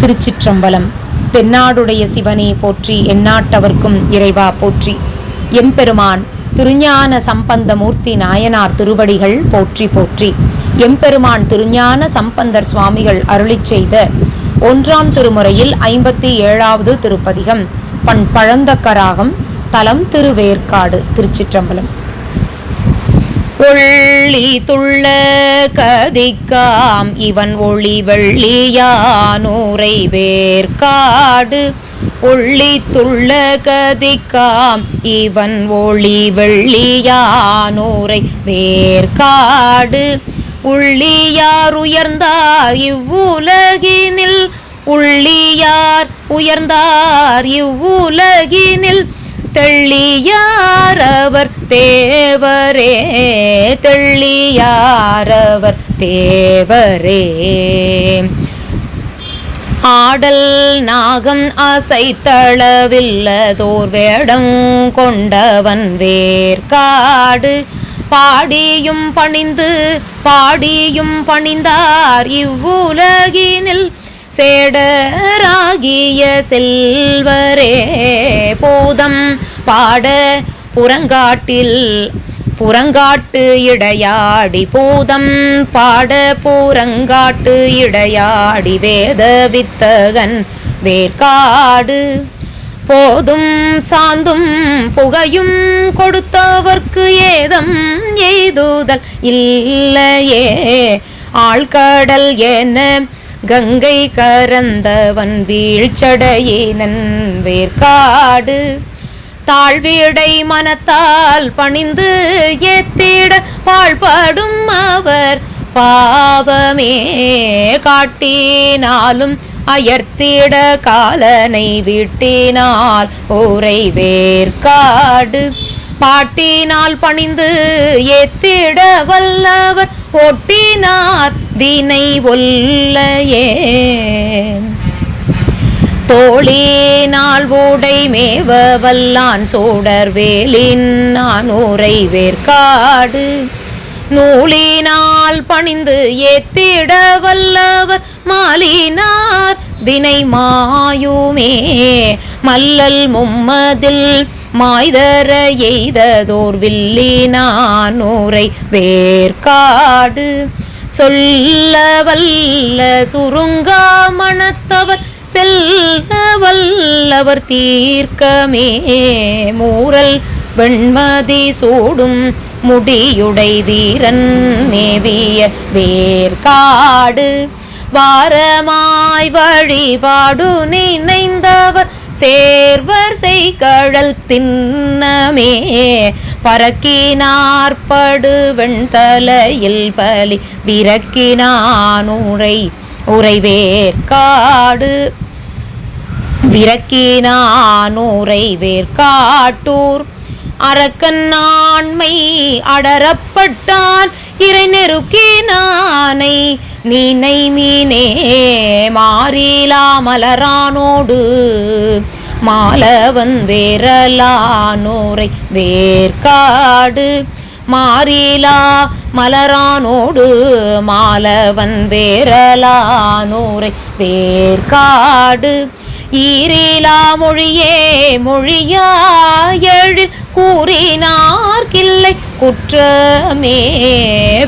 திருச்சிற்றம்பலம். தென்னாடுடைய சிவனே போற்றி எந்நாட்டவர்க்கும் இறைவா போற்றி. எம்பெருமான் திருஞான சம்பந்தமூர்த்தி நாயனார் திருவடிகள் போற்றி போற்றி. எம்பெருமான் திருஞான சம்பந்தர் சுவாமிகள் அருளிச் செய்த ஒன்றாம் திருமுறையில் ஐம்பத்தி ஏழாவது திருப்பதிகம். பண் பழந்தக்கராகம் தலம் திருவேற்காடு திருச்சிற்றம்பலம். ஒள்ளி துள்ள கதிக்காம் இவன் ஒளி வெள்ளியானூரை வேர்காடு. ஒள்ளி துள்ள கதிக்காம் இவன் ஒளி வெள்ளியானூரை வேர்காடு. உள்ளியார் உயர்ந்தார் இவ்வுலகினில். உள்ளியார் உயர்ந்தார் இவ்வுலகினில். தெள்ளியாரவர் தேவரே தெள்ளியாரவர் தேவரே. ஆடல் நாகம் அசைத்தளவில்லதோர் வேடம் கொண்டவன் வேர்காடு. பாடியும் பணிந்து பாடியும் பணிந்தார் இவ்வுலகினில் சேடராகிய செல்வரே போதம் பாட புறங்காட்டில் புறங்காட்டு இடையாடி பூதம் பாட புறங்காட்டு இடையாடி வேத வித்தகன் வேர்காடு போதும் சாந்தும் புகையும் கொடுத்தவர்க்கு ஏதம் எய்துதல் இல்லையே. ஆழ்கடல் என கங்கை கரந்தவன் வீழ்ச்சடையேனன் வேர்காடு தாழ்விடை மனத்தால் பணிந்து ஏத்திட பாழ்படும் அவர் பாவமே காட்டினாலும் அயர்த்திட காலனை விட்டினால் ஊரை வேர்காடு பாட்டினால் பணிந்து ஏத்திட வல்லவர் ஒட்டி ஒட்டினார் வினை ஒல்லையே. தோழே நாள் ஓடை மேவ வல்லான் சோடர் வேலின் நானூரை வேர்க்காடு நூலினால் பணிந்து ஏத்திட வல்லவர் மாலினார் வினை மாயுமே. மல்லல் மும்மதில் மாய்தர எய்ததோர் வில்லினானூரை வேர்க்காடு சொல்ல வல்ல சுருங்கா மனத்தவர் செல்ல வல்லவர் தீர்க்கமே. மூரல் வெண்மதி சூடும் முடியுடை வீரன் மேவிய வேர்காடு வாரமாய் வழிபாடு நினைந்தவர். சே கழல் தின்னமே. பறக்கினார்படுவெண் தலையில் பலி. விரக்கினான் விரக்கினானுரை உரைவேற்காடு விரக்கினானூரை வேர்க்காட்டூர் அரக்கன் ஆண்மை அடரப்பட்டான். இறை நெருக்கினானை நீனை மீனே. மாறிலா மலரானோடு மாலவன் வேரலானோரை வேர்காடு. மாறிலா மலரானோடு மாலவன் வேரலானோரை வேர்காடு. ஈரிலா மொழியே மொழியாயழு கூறினார்கில்லை குற்றமே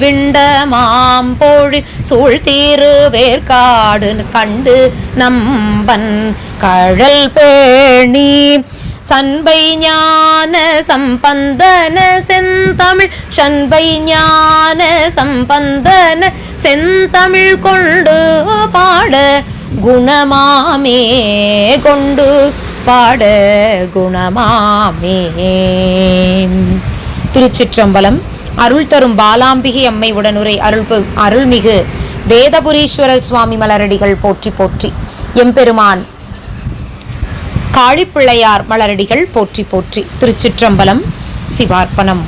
விண்டமாம் பொழில். சூழ்த்தீரு வேர்காடு கண்டு நம்பன் கழல் பேணி. சண்பை ஞான சம்பந்தன செந்தமிழ். சண்பை ஞான சம்பந்தன செந்தமிழ் கொண்டு பாட குணமாமே கொண்டு பாட குணமாமே. திருச்சிற்றம்பலம் அருள் தரும் பாலாம்பிகை அம்மை உடனுரை அருள்பு அருள்மிகு வேதபுரீஸ்வரர் சுவாமி மலரடிகள் போற்றி போற்றி. எம்பெருமான் காளிப்பிள்ளையார் மலரடிகள் போற்றி போற்றி. திருச்சிற்றம்பலம் சிவார்ப்பணம்.